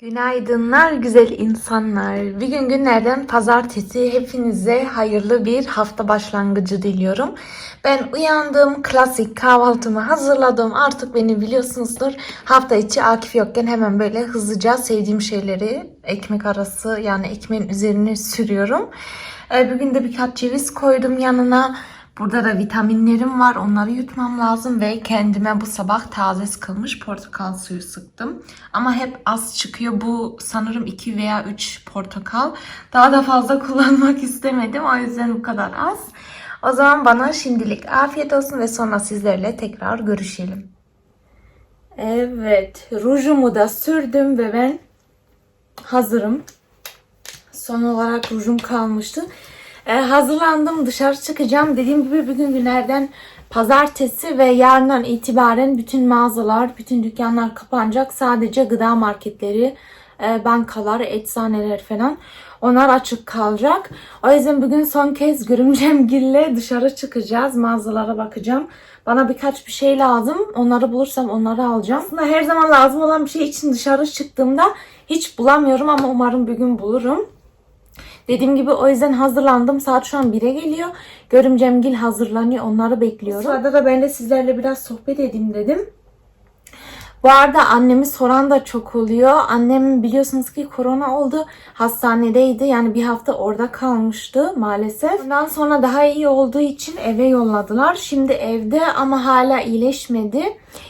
Günaydınlar güzel insanlar. Bir gün günlerden pazartesi hepinize hayırlı bir hafta başlangıcı diliyorum. Ben uyandım, klasik kahvaltımı hazırladım. Artık beni biliyorsunuzdur. Hafta içi Akif yokken hemen böyle hızlıca sevdiğim şeyleri ekmek arası yani ekmeğin üzerine sürüyorum. Ee, Bugün de birkaç ceviz koydum yanına. Burada da vitaminlerim var. Onları yutmam lazım ve kendime bu sabah taze sıkılmış portakal suyu sıktım. Ama hep az çıkıyor. Bu sanırım 2 veya 3 portakal. Daha da fazla kullanmak istemedim. O yüzden bu kadar az. O zaman bana şimdilik afiyet olsun ve sonra sizlerle tekrar görüşelim. Evet, rujumu da sürdüm ve ben hazırım. Son olarak rujum kalmıştı. Ee, hazırlandım dışarı çıkacağım. Dediğim gibi bugün günlerden pazartesi ve yarından itibaren bütün mağazalar, bütün dükkanlar kapanacak. Sadece gıda marketleri, e, bankalar, eczaneler falan onlar açık kalacak. O yüzden bugün son kez Görümcemgil'le dışarı çıkacağız. Mağazalara bakacağım. Bana birkaç bir şey lazım. Onları bulursam onları alacağım. Aslında her zaman lazım olan bir şey için dışarı çıktığımda hiç bulamıyorum ama umarım bir gün bulurum. Dediğim gibi o yüzden hazırlandım. Saat şu an 1'e geliyor. Görümcemgil hazırlanıyor. Onları bekliyorum. Bu sırada da ben de sizlerle biraz sohbet edeyim dedim. Bu arada annemi soran da çok oluyor. Annem biliyorsunuz ki korona oldu. Hastanedeydi. Yani bir hafta orada kalmıştı maalesef. Ondan sonra daha iyi olduğu için eve yolladılar. Şimdi evde ama hala iyileşmedi.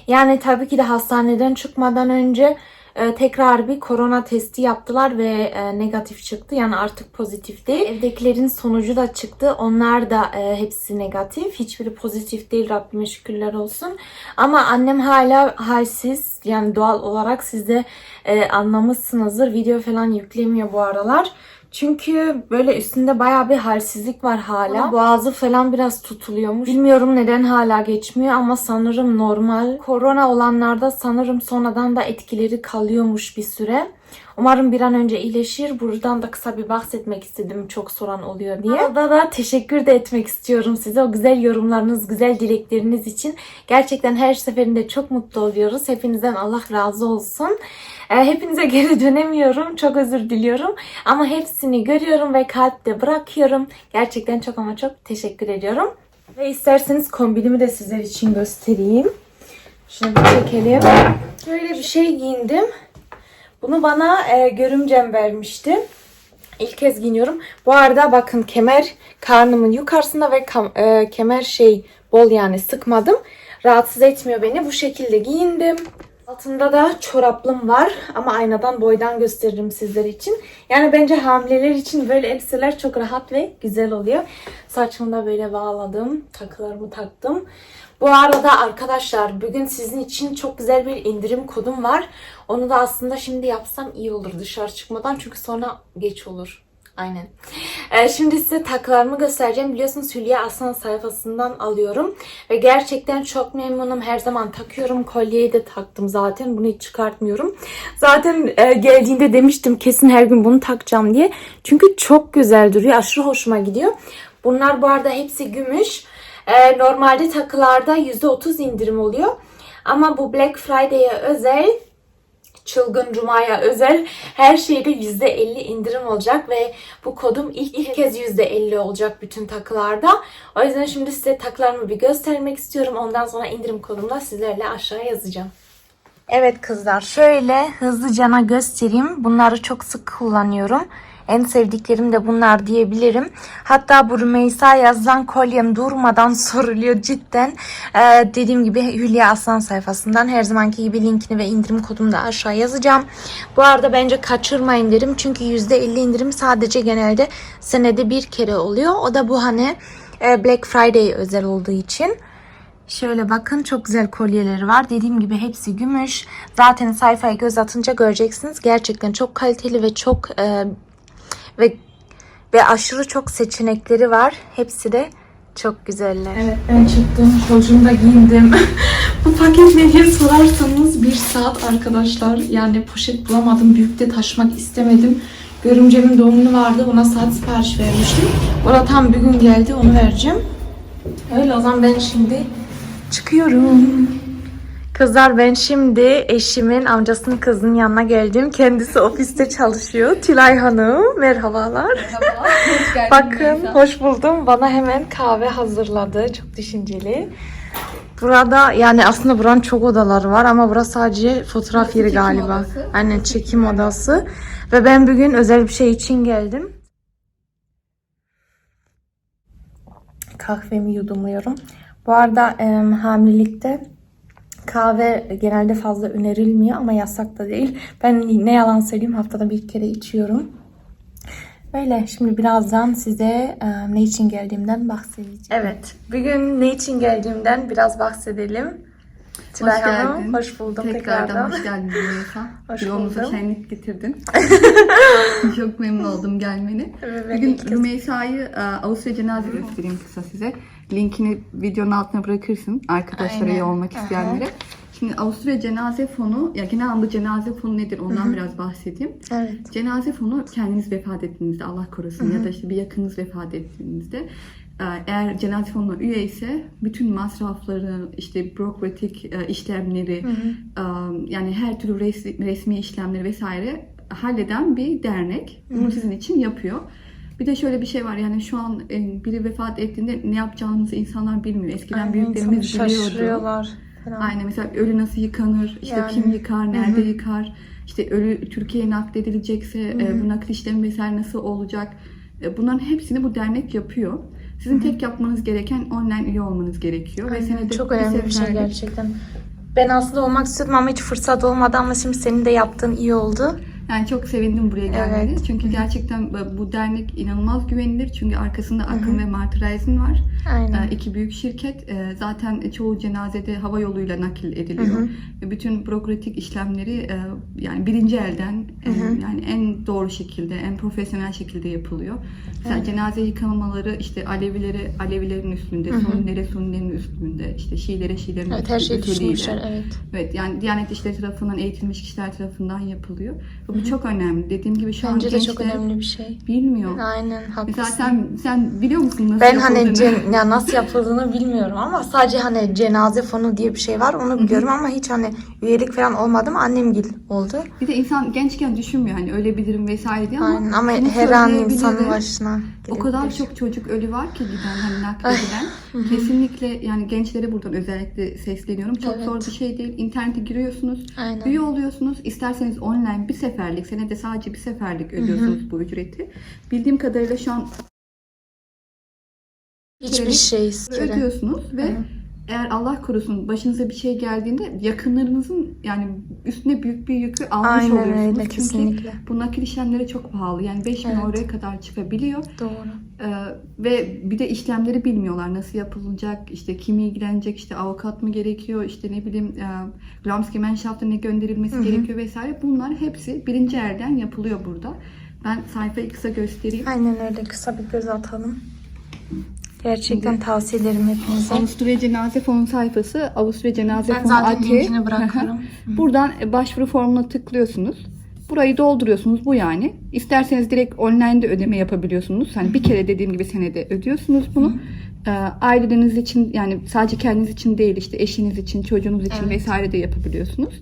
Yani tabii ki de hastaneden çıkmadan önce e, tekrar bir korona testi yaptılar ve e, negatif çıktı. Yani artık pozitif değil. Evdekilerin sonucu da çıktı. Onlar da e, hepsi negatif. Hiçbiri pozitif değil. Rabbime şükürler olsun. Ama annem hala halsiz. Yani doğal olarak siz de e, anlamışsınızdır. Video falan yüklemiyor bu aralar. Çünkü böyle üstünde bayağı bir halsizlik var hala. Boğazı falan biraz tutuluyormuş. Bilmiyorum neden hala geçmiyor ama sanırım normal. Korona olanlarda sanırım sonradan da etkileri kalıyormuş bir süre. Umarım bir an önce iyileşir. Buradan da kısa bir bahsetmek istedim çok soran oluyor diye. Orada da teşekkür de etmek istiyorum size o güzel yorumlarınız, güzel dilekleriniz için. Gerçekten her seferinde çok mutlu oluyoruz. Hepinizden Allah razı olsun. Ee, Hepinize geri dönemiyorum. Çok özür diliyorum. Ama hepsini görüyorum ve kalpte bırakıyorum. Gerçekten çok ama çok teşekkür ediyorum. Ve isterseniz kombinimi de sizler için göstereyim. Şunu bir çekelim. Böyle bir şey giyindim. Bunu bana e, görümcem vermişti. İlk kez giyiniyorum. Bu arada bakın kemer karnımın yukarısında ve kam- e, kemer şey bol yani sıkmadım. Rahatsız etmiyor beni. Bu şekilde giyindim. Altında da çoraplım var ama aynadan boydan gösteririm sizler için. Yani bence hamileler için böyle elbiseler çok rahat ve güzel oluyor. Saçımı da böyle bağladım. Takılarımı taktım. Bu arada arkadaşlar bugün sizin için çok güzel bir indirim kodum var. Onu da aslında şimdi yapsam iyi olur dışarı çıkmadan çünkü sonra geç olur. Aynen. Ee, şimdi size takılarımı göstereceğim. Biliyorsunuz Hülya Aslan sayfasından alıyorum. Ve gerçekten çok memnunum. Her zaman takıyorum. Kolyeyi de taktım zaten. Bunu hiç çıkartmıyorum. Zaten e, geldiğinde demiştim kesin her gün bunu takacağım diye. Çünkü çok güzel duruyor. Aşırı hoşuma gidiyor. Bunlar bu arada hepsi gümüş. Ee, normalde takılarda %30 indirim oluyor. Ama bu Black Friday'e özel Çılgın Cuma'ya özel her şeyde %50 indirim olacak ve bu kodum ilk, ilk kez %50 olacak bütün takılarda. O yüzden şimdi size takılarımı bir göstermek istiyorum. Ondan sonra indirim kodumla sizlerle aşağıya yazacağım. Evet kızlar şöyle hızlıcana göstereyim. Bunları çok sık kullanıyorum. En sevdiklerim de bunlar diyebilirim. Hatta bu Rümeysa yazılan kolyem durmadan soruluyor cidden. Ee, dediğim gibi Hülya Aslan sayfasından her zamanki gibi linkini ve indirim kodumu da aşağı yazacağım. Bu arada bence kaçırmayın derim. Çünkü %50 indirim sadece genelde senede bir kere oluyor. O da bu hani e, Black Friday özel olduğu için. Şöyle bakın çok güzel kolyeleri var. Dediğim gibi hepsi gümüş. Zaten sayfaya göz atınca göreceksiniz. Gerçekten çok kaliteli ve çok e, ve ve aşırı çok seçenekleri var. Hepsi de çok güzeller. Evet ben çıktım. Çocuğumu da giyindim. Bu paket ne diye sorarsanız bir saat arkadaşlar. Yani poşet bulamadım. Büyük de taşımak istemedim. Görümcemin doğum vardı. Ona saat sipariş vermiştim. O da tam bir gün geldi. Onu vereceğim. Öyle o zaman ben şimdi çıkıyorum. Kızlar ben şimdi eşimin amcasının kızının yanına geldim. Kendisi ofiste çalışıyor. Tülay Hanım merhabalar. Merhaba, hoş geldin Bakın hoş buldum. Bana hemen kahve hazırladı. Çok düşünceli. Burada yani aslında buranın çok odaları var ama burası sadece fotoğraf yeri çekim galiba. odası. Aynen çekim odası. Ve ben bugün özel bir şey için geldim. Kahvemi yudumluyorum. Bu arada em, hamilelikte kahve genelde fazla önerilmiyor ama yasak da değil. Ben ne yalan söyleyeyim haftada bir kere içiyorum. Öyle şimdi birazdan size e, ne için geldiğimden bahsedeceğim. Evet bugün ne için geldiğimden biraz bahsedelim. Tülay Hoş Hanım, geldin. hoş buldum Tekrardan, tekrardan. hoş geldin Melisa. Hoş Yolumuza buldum. şenlik getirdin. Çok memnun oldum gelmeni. Evet, Bugün Rümeysa'yı Avusturya cenaze göstereyim kısa size. Linkini videonun altına bırakırsın arkadaşlara Aynen. üye olmak Aha. isteyenlere. Şimdi Avusturya cenaze fonu, ya genel anlamda cenaze fonu nedir ondan biraz bahsedeyim. Evet. Cenaze fonu kendiniz vefat ettiğinizde Allah korusun ya da işte bir yakınınız vefat ettiğinizde e, eğer cenaze fonuna üye ise bütün masrafları, işte bürokratik e, işlemleri, e, yani her türlü resmi, resmi işlemleri vesaire halleden bir dernek. Bunu sizin için yapıyor. Bir de şöyle bir şey var yani şu an e, biri vefat ettiğinde ne yapacağımızı insanlar bilmiyor. Eskiden Aynen, büyüklerimiz biliyordu. falan. Aynen mesela ölü nasıl yıkanır, işte Yani. kim yıkar, nerede yıkar, işte ölü Türkiye'ye nakledilecekse e, bu nakil işlemi vesaire nasıl olacak? E, bunların hepsini bu dernek yapıyor. Sizin tek yapmanız gereken online üye olmanız gerekiyor. Ve Aynen, senede çok bir önemli bir şey seferlik- gerçekten. Ben aslında olmak istiyordum ama hiç fırsat olmadı ama şimdi senin de yaptığın iyi oldu. Yani çok sevindim buraya gelmeni. Evet. Çünkü gerçekten bu- dernek inanılmaz güvenilir. Çünkü arkasında Akın ve Martı Reis'in var. Aynen. Ee, iki büyük şirket. Ee, Zaten çoğu cenazede hava yoluyla nakil ediliyor. Ve bütün bürokratik işlemleri e, yani birinci elden e, yani en doğru şekilde, en profesyonel şekilde yapılıyor. Mesela cenaze yıkamaları işte Alevileri Alevilerin üstünde, Sunnilere Sunnilerin üstünde, işte Şiilere Şiilerin Evet her şeyi düşünmüşler evet. Evet yani Diyanet İşleri tarafından eğitilmiş kişiler tarafından yapılıyor. Ve bu çok önemli. Dediğim gibi şu Bence an de çok gençler önemli bir şey. bilmiyor. Aynen Mesela haklısın. sen sen biliyor musun nasıl Ben hani yapıldığını? cen- ya nasıl yapıldığını bilmiyorum ama sadece hani cenaze fonu diye bir şey var onu biliyorum ama hiç hani üyelik falan olmadı mı annemgil oldu. Bir de insan gençken düşünmüyor hani ölebilirim vesaire diye ama Aynen ama bunu her an söyleyebilir insanın başına o kadar çok çocuk ölü var ki giden hani nakledilen. Kesinlikle yani gençlere buradan özellikle sesleniyorum. Çok Evet. zor bir şey değil. İnternete giriyorsunuz. Aynen. Üye oluyorsunuz. İsterseniz online bir seferlik, senede sadece bir seferlik ödüyorsunuz bu ücreti. Bildiğim kadarıyla şu an Hiçbir şey istiyorum. ödüyorsunuz ve eğer Allah korusun başınıza bir şey geldiğinde yakınlarınızın yani üstüne büyük bir yükü almış Aynen oluyorsunuz. öyle, Çünkü kesinlikle. bu nakil işlemleri çok pahalı. Yani 5 bin Evet. oraya kadar çıkabiliyor. Doğru. Ee, ve bir de işlemleri bilmiyorlar. Nasıl yapılacak, işte kim ilgilenecek, işte avukat mı gerekiyor, işte ne bileyim e, Glamsky Mannschaft'a ne gönderilmesi gerekiyor vesaire. Bunlar hepsi birinci elden yapılıyor burada. Ben sayfayı kısa göstereyim. Aynen öyle kısa bir göz atalım. Gerçekten tavsiye ederim hepinize. Avusturya Cenaze Fonu sayfası Avusturya Cenaze Ben Fonu zaten AT. linkini bırakırım. Buradan e, başvuru formuna tıklıyorsunuz. Burayı dolduruyorsunuz bu yani. İsterseniz direkt online'de ödeme yapabiliyorsunuz. Hani bir kere dediğim gibi senede ödüyorsunuz bunu. Ee, aileniz için yani sadece kendiniz için değil işte eşiniz için, çocuğunuz için vesaire de yapabiliyorsunuz.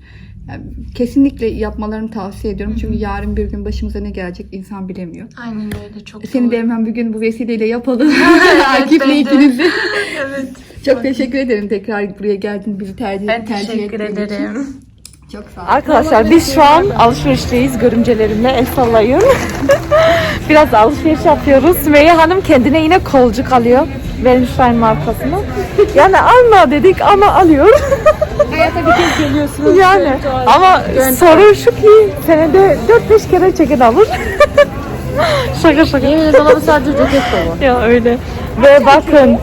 Yani kesinlikle yapmalarını tavsiye ediyorum. Çünkü yarın bir gün başımıza ne gelecek insan bilemiyor. Aynen öyle çok Seni de hemen bir gün bu vesileyle yapalım. Akif'le ben de. ikinizi. Evet. Çok teşekkür ederim tekrar buraya geldin bizi tercih, Ben tercih teşekkür ettiğin için. ederim. Çok sağ ol. Arkadaşlar biz şu an alışverişteyiz görümcelerimle el sallayın. Biraz alışveriş yapıyoruz. Sümeyye Hanım kendine yine kolcuk alıyor. Wellenstein markasını. Yani alma dedik ama alıyor. Hayata bir kez geliyorsunuz. yani ama sorun şu ki senede 4-5 kere çeken alır. şaka şaka. Yemin ederim dolabı sadece ceket dolu. Ya öyle. Ve bakın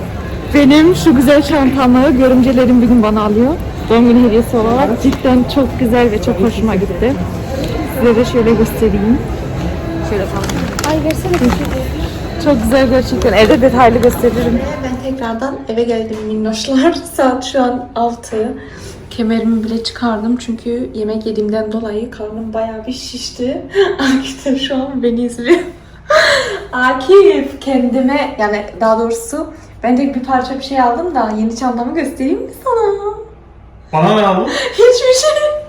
benim şu güzel çantamı görümcelerim bir gün bana alıyor. Doğum günü hediyesi olarak. Cidden çok güzel ve çok hoşuma gitti. Size de şöyle göstereyim. Şöyle falan. Ay versene bir şey. Çok güzel gerçekten. Evde detaylı gösteririm. Ben tekrardan eve geldim minnoşlar. Saat şu an 6. Kemerimi bile çıkardım çünkü yemek yediğimden dolayı karnım bayağı bir şişti. Akif de şu an beni izliyor. Akif kendime yani daha doğrusu ben de bir parça bir şey aldım da yeni çantamı göstereyim mi sana? Bana ne aldın? Hiçbir şey.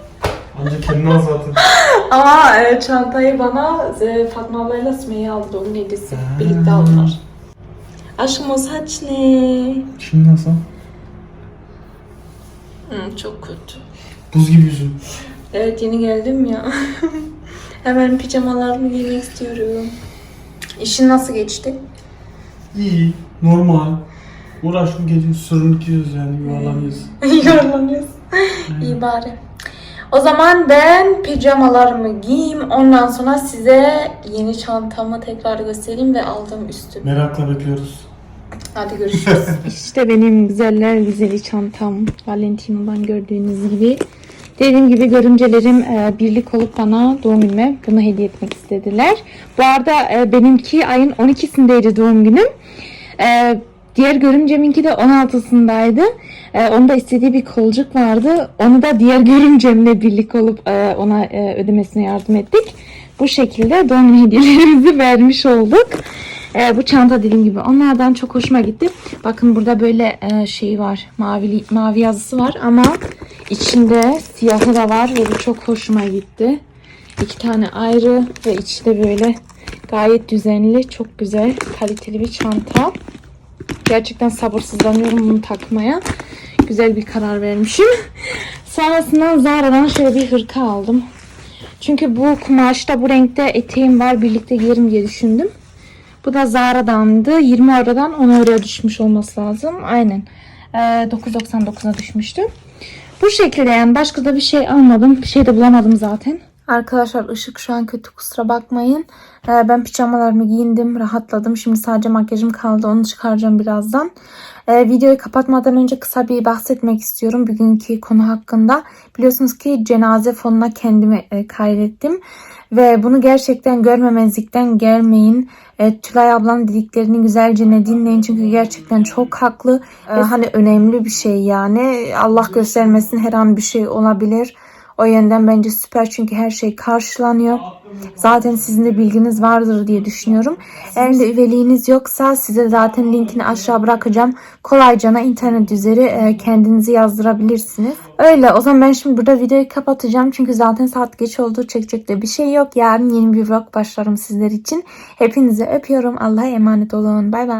Ancak kendine al zaten. Ama e, çantayı bana e, Fatma ablayla Sümeyye aldı. Doğum hediyesi. Birlikte aldılar. Aşkım o saç ne? Şimdi nasıl? Hı, çok kötü. Buz gibi yüzün. Evet yeni geldim ya. Hemen pijamalarımı giymek istiyorum. İşin nasıl geçti? İyi. Normal. Uğraşım gece gidiyoruz yani yuvarlanıyoruz. Yorlanıyorsun. İyi bari. O zaman ben pijamalarımı giyeyim. Ondan sonra size yeni çantamı tekrar göstereyim ve aldığım üstü. Merakla bekliyoruz. Hadi görüşürüz. işte benim güzeller güzeli çantam. Valentino'dan gördüğünüz gibi. Dediğim gibi görümcelerim e, birlik olup bana doğum günüme bunu hediye etmek istediler. Bu arada e, benimki ayın 12'sindeydi doğum günüm. E, diğer görümceminki de 16'sındaydı. E, onda istediği bir kolcuk vardı. Onu da diğer görümcemle birlik olup e, ona e, ödemesine yardım ettik. Bu şekilde doğum hediyelerimizi vermiş olduk. E, bu çanta dediğim gibi onlardan çok hoşuma gitti. Bakın burada böyle e, şey var. Mavi, mavi yazısı var ama içinde siyahı da var ve bu çok hoşuma gitti. İki tane ayrı ve içi de böyle gayet düzenli, çok güzel, kaliteli bir çanta. Gerçekten sabırsızlanıyorum bunu takmaya. Güzel bir karar vermişim. Sonrasında Zara'dan şöyle bir hırka aldım. Çünkü bu kumaşta bu renkte eteğim var. Birlikte giyerim diye düşündüm. Bu da Zara'dandı. 20 eurodan 10 euroya düşmüş olması lazım. Aynen. Ee, 9.99'a düşmüştü. Bu şekilde yani başka da bir şey almadım. Bir şey de bulamadım zaten. Arkadaşlar ışık şu an kötü kusura bakmayın. Ee, ben pijamalarımı giyindim, rahatladım. Şimdi sadece makyajım kaldı. Onu çıkaracağım birazdan. Ee, videoyu kapatmadan önce kısa bir bahsetmek istiyorum bugünkü konu hakkında. Biliyorsunuz ki cenaze fonuna kendimi e, kaydettim. Ve bunu gerçekten görmemezlikten gelmeyin. E, Tülay ablanın dediklerini güzelce ne dinleyin. Çünkü gerçekten çok haklı. E, hani önemli bir şey yani. Allah göstermesin her an bir şey olabilir. O yönden bence süper çünkü her şey karşılanıyor. Zaten sizin de bilginiz vardır diye düşünüyorum. Eğer de üyeliğiniz yoksa size zaten linkini aşağı bırakacağım. Kolaycana internet üzeri e, kendinizi yazdırabilirsiniz. Öyle o zaman ben şimdi burada videoyu kapatacağım. Çünkü zaten saat geç oldu. Çekecek de bir şey yok. Yarın yeni bir vlog başlarım sizler için. Hepinizi öpüyorum. Allah'a emanet olun. Bay bay.